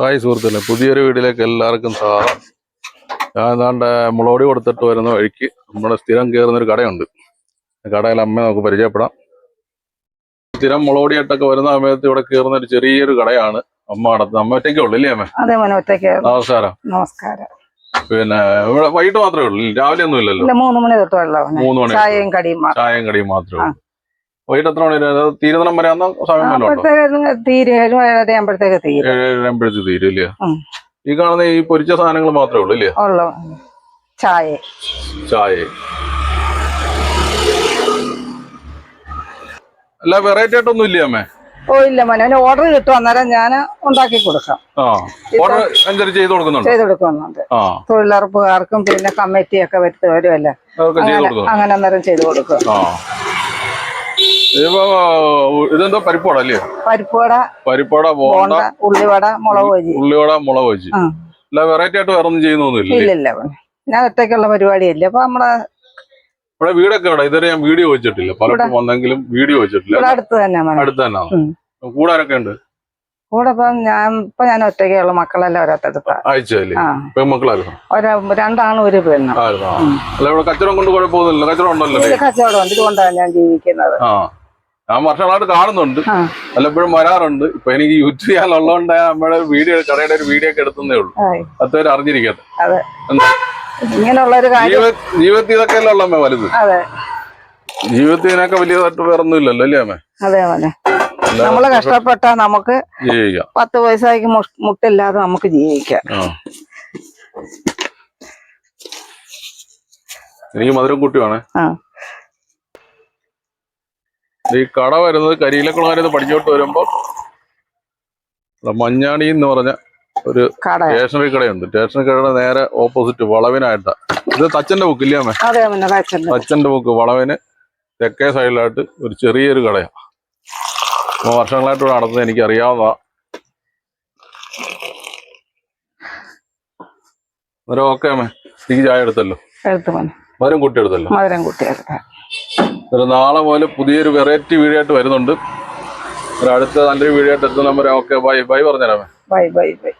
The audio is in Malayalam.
ഹായ് സുഹൃത്തുക്കളെ പുതിയൊരു വീട്ടിലേക്ക് എല്ലാവർക്കും സ്വാഗതം. ഞാൻ ഏതാണ്ട് മുളോടി കൊടുത്തിട്ട് വരുന്ന വഴിക്ക് നമ്മുടെ സ്ഥിരം കയറുന്നൊരു കടയുണ്ട്. കടയിൽ അമ്മ നമുക്ക് പരിചയപ്പെടാം. സ്ഥിരം മുളകൊടിയായിട്ടൊക്കെ വരുന്ന സമയത്ത് ഇവിടെ കയറുന്ന ഒരു ചെറിയൊരു കടയാണ്. അമ്മ അടുത്ത് അമ്മ ഒറ്റയ്ക്കേ ഉള്ളൂ ഇല്ലേ അമ്മ? അതെ മോനെ ഒറ്റയ്ക്ക് നമസ്കാരം. നമസ്കാരം. പിന്നെ ഇവിടെ വൈകിട്ട് മാത്രമേ ഉള്ളൂ രാവിലെ ഒന്നും ഇല്ലല്ലോ? ഇല്ല മൂന്ന് മണി തൊട്ടുള്ള മൂന്ന് മണി കടിയും ചായയും കടിയും മാത്രമേ ഉള്ളൂ. വൈകിട്ട് എത്ര മണി വരെ തീരുന്നിടം വരെ സമയം തീരും. ഇല്ലേ? ഈ കാണുന്ന ഈ പൊരിച്ച സാധനങ്ങൾ മാത്രമേ ഉള്ളൂ ഇല്ലേ? ഉള്ളു. ചായ. ചായ. അല്ല വെറൈറ്റി ആയിട്ടൊന്നും ഇല്ലേ അമ്മേ? ഓ ഇല്ല മോനെ. അവന് ഓർഡർ കിട്ടും. അന്നേരം ഞാൻ ഉണ്ടാക്കി കൊടുക്കാം. ഓർഡർ അനുസരിച്ച് ചെയ്ത് കൊടുക്കുന്നുണ്ട്? ചെയ്ത് കൊടുക്കുന്നുണ്ട്. ആ. തൊഴിലുറപ്പുകാർക്കും പിന്നെ കമ്മിറ്റിയൊക്കെ വരുത്തി അല്ലേ? അങ്ങനെ അന്നേരം ചെയ്ത് കൊടുക്കും. ഇതിപ്പോ ഇതെന്തോ പരിപ്പോട അല്ലേ പരിപ്പുവട പരിപ്പോട ബോണ്ട ഉള്ളിവട മുളക് ബജി. ഉള്ളിവട മുളക് വെച്ച് അല്ല വെറൈറ്റി ആയിട്ട് വേറെ ഒന്നും ചെയ്യുന്നൊന്നുമില്ല ഇല്ല ഞാൻ ഒറ്റയ്ക്കുള്ള പരിപാടിയല്ലേ. അപ്പൊ നമ്മളെ ഇവിടെ വീടൊക്കെ ഇവിടെ ഇതുവരെ ഞാൻ വീഡിയോ വെച്ചിട്ടില്ല. പലർക്കും വന്നെങ്കിലും വീഡിയോ വെച്ചിട്ടില്ല. അടുത്ത് തന്നെ അടുത്ത് തന്നെ. കൂടാരൊക്കെ ഉണ്ട്? കൂടെ ഇപ്പം ഞാൻ ഇപ്പൊ ഞാൻ ഒറ്റയ്ക്കുള്ള മക്കളെല്ലാം ഒരത്തടുത്ത അയച്ചല്ലേ പെൺമക്കളായിരുന്നു? ഒരാ രണ്ടാണ് ഒരു പെണ്ണ്. കച്ചവടം കൊണ്ട് കുഴപ്പമൊന്നുമില്ല. കച്ചവടം ഉണ്ടല്ലോ ഇതിൽ കച്ചവടമുണ്ട്. ഇതുകൊണ്ടാണ് ഞാൻ ജീവിക്കുന്നത്. ഞാൻ വർഷങ്ങളായിട്ട് കാണുന്നുണ്ട്. ആ. പലപ്പോഴും വരാറുണ്ട്. ഇപ്പൊ എനിക്ക് യൂസ് ചെയ്യാനുള്ളതുകൊണ്ട് നമ്മുടെ വീഡിയോ കടയുടെ ഒരു വീഡിയോ ഒക്കെ എടുത്തേ ഉള്ളൂ. പത്ത് അറിഞ്ഞിരിക്കട്ടെ. അതെ. ഇങ്ങനെയുള്ള ഒരു കാര്യം ജീവിത ജീവിതത്തിൽ ഇതൊക്കെ അല്ലേ വലുത്? അതെ. ജീവിതത്തിൽ ഇതിനൊക്കെ വലിയതായിട്ട് വേറൊന്നും ഇല്ലല്ലോ അല്ലേ അമ്മേ? അതെ മോനെ നമ്മൾ കഷ്ടപ്പെട്ടാ നമുക്ക് ജീവിക്കാം. പത്ത് പൈസയ്ക്ക് മുഷ്- മുട്ടില്ലാതെ നമുക്ക് ജീവിക്കാം. എനിക്ക് മധുരം കുട്ടിയാണ് ഈ കട വരുന്നത് കരിയിലക്കുളങ്ങര പഠിച്ചോട്ട് വരുമ്പോ മഞ്ഞാണി എന്ന് പറഞ്ഞ ഒരു സ്റ്റേഷനറി കടയുണ്ട്. സ്റ്റേഷനറി കടയുടെ നേരെ ഓപ്പോസിറ്റ് വളവിനായിട്ടാ. ഇത് തച്ചന്റെ ബുക്ക് ഇല്ലേ അമ്മേ തച്ചന്റെ ബുക്ക്. വളവിന് തെക്കേ സൈഡിലായിട്ട് ഒരു ചെറിയൊരു കടയാണ് വർഷങ്ങളായിട്ട് ഇവിടെ നടത്തുന്നത് എനിക്ക് അറിയാവുന്നതാ അന്നേരം ഓക്കെ അമ്മേ. എനിക്ക് ചായ എടുത്തല്ലോ. എടുത്തു മോനെ മരം കുട്ടി എടുത്തല്ലോ. മധുരം കുട്ടി നാളെ മുതൽ പുതിയൊരു വെറൈറ്റി വീഡിയോ ആയിട്ട് വരുന്നുണ്ട്. ഒരു അടുത്ത നല്ലൊരു വീഡിയോ ആയിട്ട് എത്തുന്ന ഓക്കെ ബൈ ബൈ പറഞ്ഞുതരാമേ ബൈ ബൈ ബൈ